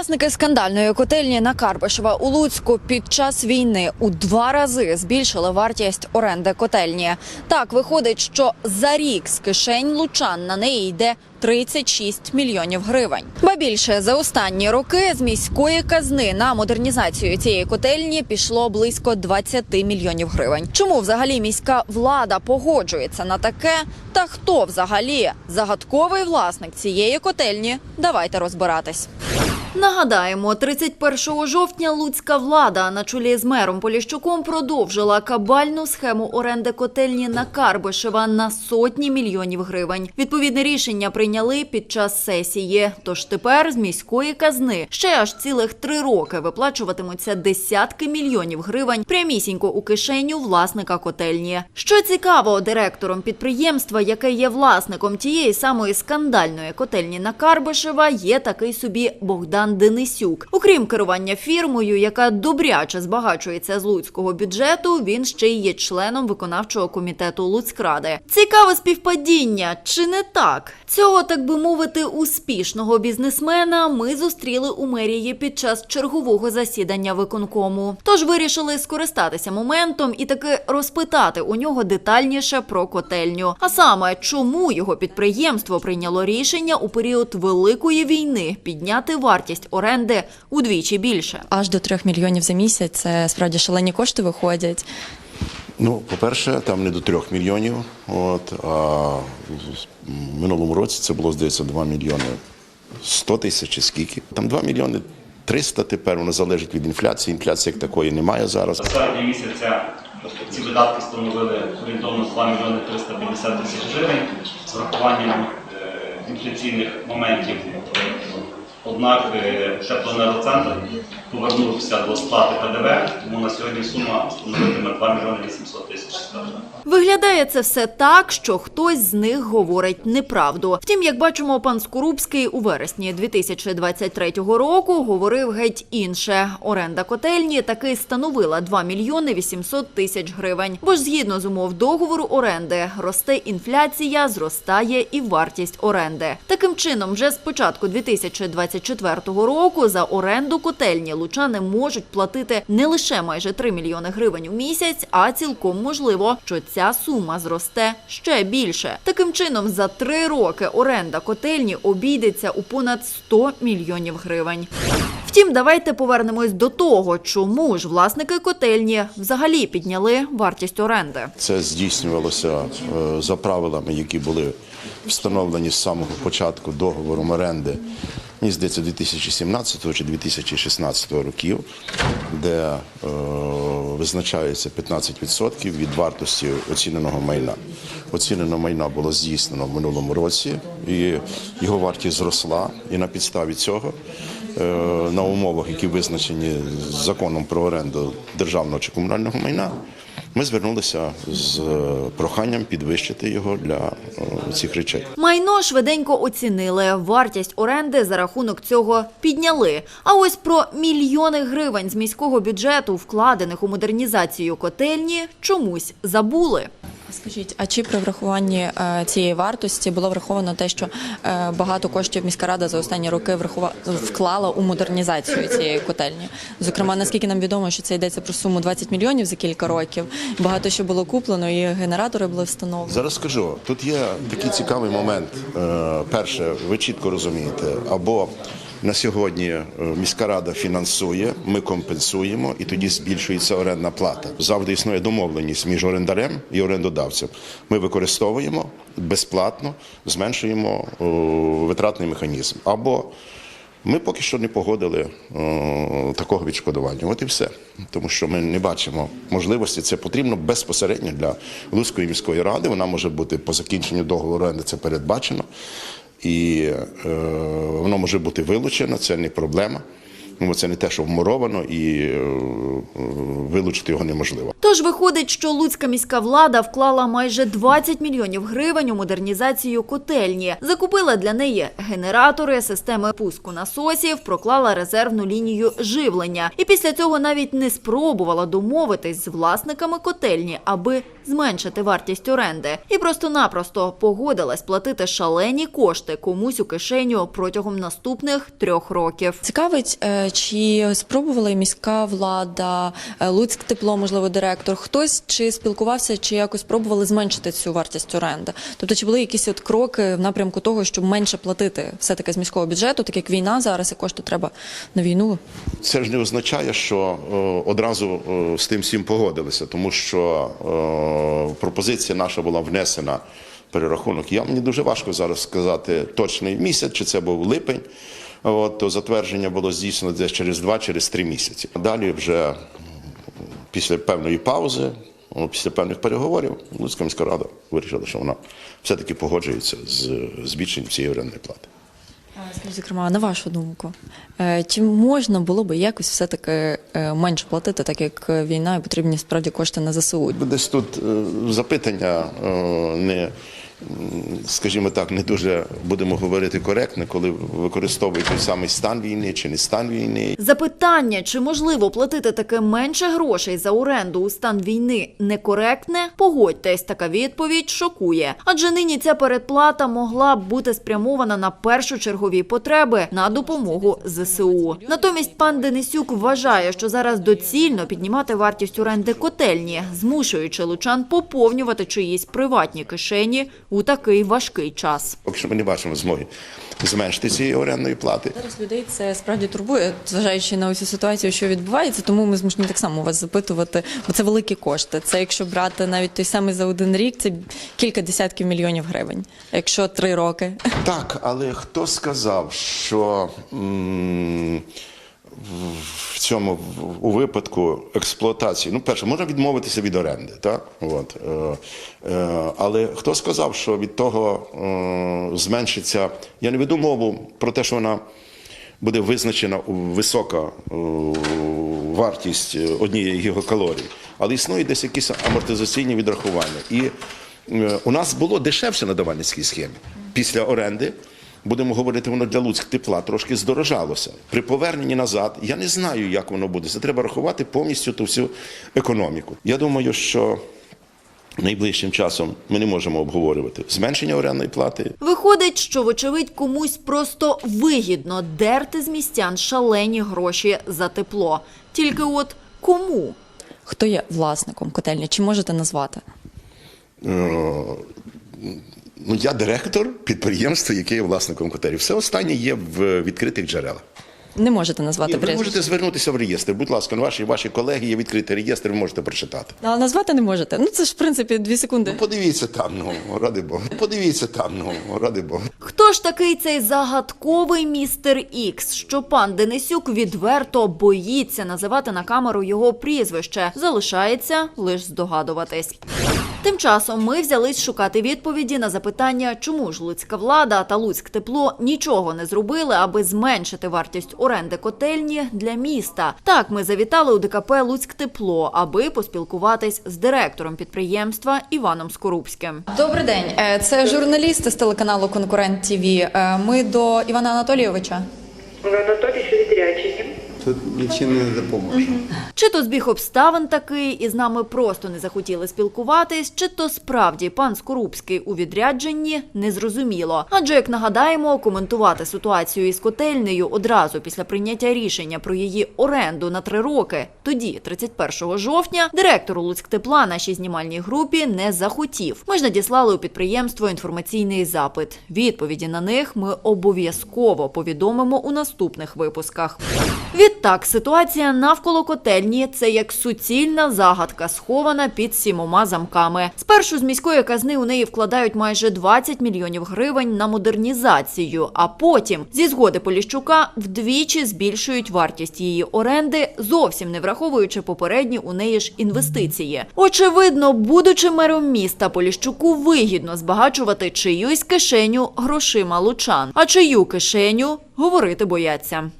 Власники скандальної котельні на Карбишева у Луцьку під час війни у два рази збільшили вартість оренди котельні. Так виходить, що за рік з кишень лучан на неї йде 36 мільйонів гривень. Ба більше за останні роки з міської казни на модернізацію цієї котельні пішло близько 20 мільйонів гривень. Чому взагалі міська влада погоджується на таке? Та хто взагалі загадковий власник цієї котельні? Давайте розбиратись. Нагадаємо, 31 жовтня луцька влада на чолі з мером Поліщуком продовжила кабальну схему оренди котельні на Карбишева на сотні мільйонів гривень. Відповідне рішення прийняли під час сесії. Тож тепер з міської казни ще аж цілих три роки виплачуватимуться десятки мільйонів гривень прямісінько у кишеню власника котельні. Що цікаво, директором підприємства, яке є власником тієї самої скандальної котельні на Карбишева, є такий собі Богдан Денисюк. Окрім керування фірмою, яка добряче збагачується з луцького бюджету, він ще й є членом виконавчого комітету Луцькради. Цікаве співпадіння, чи не так? Цього, так би мовити, успішного бізнесмена ми зустріли у мерії під час чергового засідання виконкому. Тож вирішили скористатися моментом і таки розпитати у нього детальніше про котельню. А саме, чому його підприємство прийняло рішення у період великої війни підняти вартість оренди удвічі більше. аж до 3 мільйонів за місяць. Це справді шалені кошти виходять. Ну, по-перше, там не до трьох мільйонів. От, а в минулому році це було, здається, 2 мільйони 100 тисяч чи скільки. Там 2 мільйони 300 тепер, воно залежить від інфляції. Інфляції як такої немає зараз. За серпня місяця ці видатки становили орієнтовно 2 мільйони 350 тисяч гривень з врахуванням е, інфляційних моментів. Однак ще е, Теплоенергоцентр повернувся до сплати ПДВ, тому на сьогодні сума становитиме 2 мільйони 800 тисяч. Виглядає це все так, що хтось з них говорить неправду. Втім, як бачимо, пан Скорубський у вересні 2023 року говорив геть інше. Оренда котельні таки становила 2 мільйони 800 тисяч гривень. Бо ж згідно з умов договору оренди росте інфляція, зростає і вартість оренди. Таким чином, вже з початку 2024 року за оренду котельні лучани можуть платити не лише майже 3 мільйони гривень у місяць, а цілком можливо, що ця сума зросте ще більше. Таким чином, за три роки оренда котельні обійдеться у понад 100 мільйонів гривень. Втім, давайте повернемось до того, чому ж власники котельні взагалі підняли вартість оренди. Це здійснювалося е, за правилами, які були встановлені з самого початку договором оренди. Мені здається, 2017 чи 2016 років, де е, визначається 15% від вартості оціненого майна. Оцінене майна було здійснено в минулому році, і його вартість зросла. І на підставі цього, е, на умовах, які визначені законом про оренду державного чи комунального майна, ми звернулися з е, проханням підвищити його для е, цих речей. Майно швиденько оцінили. Вартість оренди за рахунок цього підняли. А ось про мільйони гривень з міського бюджету, вкладених у модернізацію котельні, чомусь забули. Скажіть, а чи при врахуванні е, цієї вартості було враховано те, що е, багато коштів міська рада за останні роки вклала у модернізацію цієї котельні? Зокрема, наскільки нам відомо, що це йдеться про суму 20 мільйонів за кілька років. Багато що було куплено, і генератори були встановлені. Зараз скажу, тут є такий цікавий момент. Е, Перше, ви чітко розумієте, або на сьогодні е, міська рада фінансує, ми компенсуємо, і тоді збільшується орендна плата. Завжди існує домовленість між орендарем і орендодавцем. Ми використовуємо безплатно, зменшуємо о, витратний механізм. Або ми поки що не погодили о, такого відшкодування. От і все. Тому що ми не бачимо можливості. Це потрібно безпосередньо для Луцької міської ради. Вона може бути по закінченню договору оренди, це передбачено. І е, воно може бути вилучено, це не проблема. Ну, це не те, що вмуровано, і е, вилучити його неможливо. Тож виходить, що Луцька міська влада вклала майже 20 мільйонів гривень у модернізацію котельні, закупила для неї генератори, системи пуску насосів, проклала резервну лінію живлення. І після цього навіть не спробувала домовитись з власниками котельні, аби зменшити вартість оренди. І просто-напросто погодилась платити шалені кошти комусь у кишеню протягом наступних трьох років. Цікавить, е, чи спробувала міська влада, е, Луцьк тепло, можливо, директор, хтось чи спілкувався, чи якось пробували зменшити цю вартість оренди? Тобто, чи були якісь от кроки в напрямку того, щоб менше платити все-таки з міського бюджету, так як війна зараз і кошти треба на війну? Це ж не означає, що е, одразу е, з тим всім погодилися, тому що пропозиція наша була внесена перерахунок. Я мені дуже важко зараз сказати точний місяць, чи це був липень. От, то затвердження було здійснено десь через два, через три місяці. Далі вже після певної паузи, після певних переговорів, Луцька міська рада вирішила, що вона все-таки погоджується з збільшенням цієї орендної плати. Скажіть, зокрема, на вашу думку, е, чи можна було би якось все-таки е, менше платити, так як війна і потрібні справді кошти на ЗСУ? Десь тут е, запитання не, скажімо так, не дуже будемо говорити коректно, коли використовують той самий стан війни чи не стан війни. Запитання, чи можливо платити таке менше грошей за оренду у стан війни, некоректне? Погодьтесь, така відповідь шокує. Адже нині ця передплата могла б бути спрямована на першочергові потреби на допомогу ЗСУ. Натомість пан Денисюк вважає, що зараз доцільно піднімати вартість оренди котельні, змушуючи лучан поповнювати чиїсь приватні кишені у такий важкий час. Поки що ми не бачимо змоги зменшити цієї орендної плати. Зараз людей це справді турбує, зважаючи на усю ситуацію, що відбувається. Тому ми змушені так само вас запитувати, бо це великі кошти. Це якщо брати навіть той самий за один рік, це кілька десятків мільйонів гривень. Якщо три роки. Так, але хто сказав, що м, в цьому у випадку експлуатації, ну, перше, можна відмовитися від оренди, так? От, е, е, але хто сказав, що від того е, зменшиться. Я не веду мову про те, що вона буде визначена висока вартість однієї гігакалорії, але існує десь якісь амортизаційні відрахування. І у нас було дешевше на давальницькій схемі. Після оренди, будемо говорити, воно для Луцьк тепла трошки здорожалося. При поверненні назад я не знаю, як воно буде. Це треба рахувати повністю ту всю економіку. Я думаю, що найближчим часом ми не можемо обговорювати зменшення орендної плати. Виходить, що, вочевидь, комусь просто вигідно дерти з містян шалені гроші за тепло. Тільки от кому? Хто є власником котельні? Чи можете назвати? Ну, я директор підприємства, яке є власником котелів. Все останнє є в відкритих джерелах. Не можете назвати Ні, ви прізвище? можете звернутися в реєстр. Будь ласка, ну, ваші, ваші колеги є відкритий реєстр, ви можете прочитати. Але назвати не можете. Ну це ж в принципі дві секунди. Подивіться там, ну ради Бога. Подивіться там, ну ради Бога. Хто ж такий цей загадковий містер Ікс, що пан Денисюк відверто боїться називати на камеру його прізвище? Залишається лише здогадуватись. Тим часом ми взялись шукати відповіді на запитання, чому ж луцька влада та Луцьк тепло нічого не зробили, аби зменшити вартість оренди котельні для міста. Так, ми завітали у ДКП Луцьк тепло, аби поспілкуватись з директором підприємства Іваном Скорубським. Добрий день, Е, це журналісти з телеканалу Конкурент ТВ. Ми до Івана Анатолійовича. Анатолій що відряджені. Тут нічим не допоможе. Чи то збіг обставин такий, і з нами просто не захотіли спілкуватись, чи то справді пан Скорубський у відрядженні незрозуміло. Адже як нагадаємо, коментувати ситуацію із котельнею одразу після прийняття рішення про її оренду на три роки, тоді, 31 жовтня, директору Луцьктепла нашій знімальній групі не захотів. Ми ж надіслали у підприємство інформаційний запит. Відповіді на них ми обов'язково повідомимо у наступних випусках. Відтак, ситуація навколо котельні це як суцільна загадка, схована під сімома замками. Спершу з міської казни у неї вкладають майже 20 мільйонів гривень на модернізацію, а потім зі згоди Поліщука вдвічі збільшують вартість її оренди, зовсім не враховуючи попередні у неї ж інвестиції. Очевидно, будучи мером міста, Поліщуку вигідно збагачувати чиюсь кишеню грошима лучан, а чию кишеню говорити бояться.